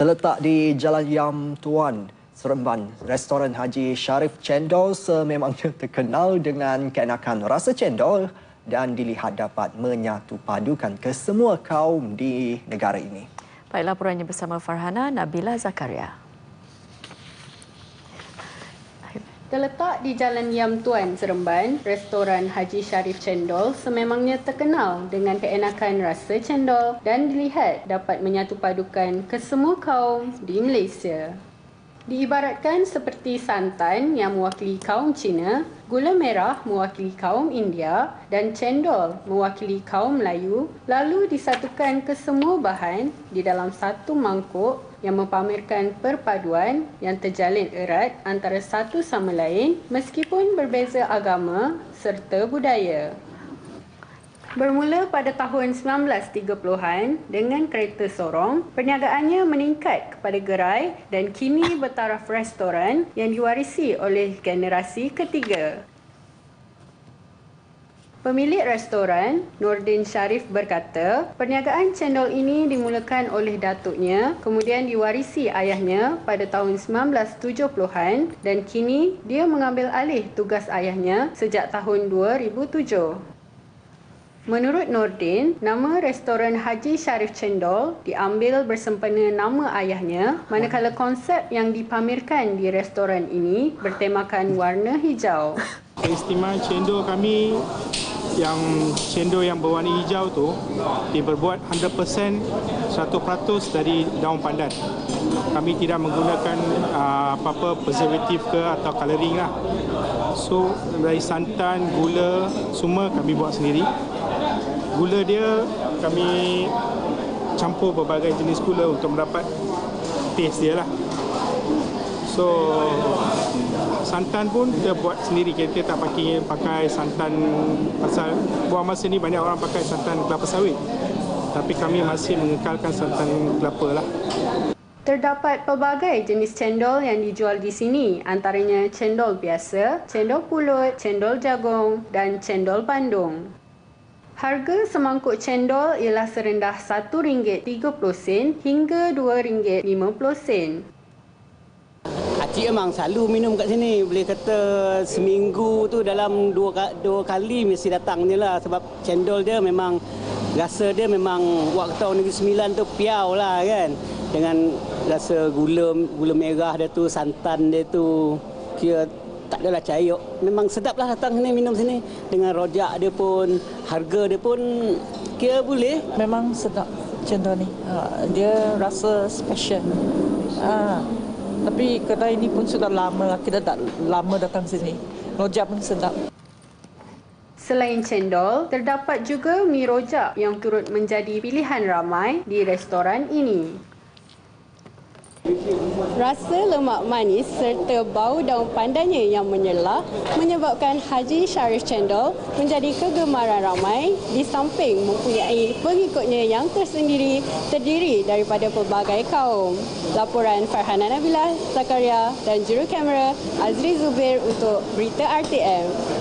Terletak di Jalan Yam Tuan, Seremban, restoran Haji Sharif Cendol sememangnya terkenal dengan keenakan rasa cendol dan dilihat dapat menyatu padukan kesemua kaum di negara ini. Baik laporannya bersama Farhana Nabila Zakaria. Terletak di Jalan Yam Tuan, Seremban, restoran Haji Sharif Cendol sememangnya terkenal dengan keenakan rasa cendol dan dilihat dapat menyatu padukan kesemua kaum di Malaysia. Diibaratkan seperti santan yang mewakili kaum Cina, gula merah mewakili kaum India dan cendol mewakili kaum Melayu, lalu disatukan kesemua bahan di dalam satu mangkuk yang mempamerkan perpaduan yang terjalin erat antara satu sama lain meskipun berbeza agama serta budaya. Bermula pada tahun 1930-an dengan kereta sorong, perniagaannya meningkat kepada gerai dan kini bertaraf restoran yang diwarisi oleh generasi ketiga. Pemilik restoran, Nordin Sharif berkata, perniagaan cendol ini dimulakan oleh datuknya, kemudian diwarisi ayahnya pada tahun 1970-an dan kini dia mengambil alih tugas ayahnya sejak tahun 2007. Menurut Nordin, nama restoran Haji Sharif Cendol diambil bersempena nama ayahnya manakala konsep yang dipamerkan di restoran ini bertemakan warna hijau. Istimewa cendol kami yang cendol yang berwarna hijau tu diperbuat 100% 100% dari daun pandan. Kami tidak menggunakan uh, apa-apa preservatif ke atau coloring lah. So dari santan, gula semua kami buat sendiri. Gula dia kami campur berbagai jenis gula untuk mendapat taste dia lah. So santan pun kita buat sendiri kita tak pakai pakai santan pasal buah masa ni banyak orang pakai santan kelapa sawit tapi kami masih mengekalkan santan kelapa lah Terdapat pelbagai jenis cendol yang dijual di sini, antaranya cendol biasa, cendol pulut, cendol jagung dan cendol bandung. Harga semangkuk cendol ialah serendah RM1.30 hingga RM2.50. Cik memang selalu minum kat sini. Boleh kata seminggu tu dalam dua, dua kali mesti datang je lah. Sebab cendol dia memang, rasa dia memang waktu tahun Negeri Sembilan tu piau lah kan. Dengan rasa gula gula merah dia tu, santan dia tu. Kira tak adalah cair. Memang sedap lah datang sini minum sini. Dengan rojak dia pun, harga dia pun kira boleh. Memang sedap cendol ni. Ha, dia rasa special. Ha. Tapi kedai ini pun sudah lama, kita tak lama datang sini. Rojak pun sedap. Selain cendol, terdapat juga mi rojak yang turut menjadi pilihan ramai di restoran ini. Rasa lemak manis serta bau daun pandannya yang menyelah menyebabkan Haji Sharif Cendol menjadi kegemaran ramai di samping mempunyai pengikutnya yang tersendiri terdiri daripada pelbagai kaum. Laporan Farhana Nabila, Zakaria dan juru kamera Azri Zubir untuk Berita RTM.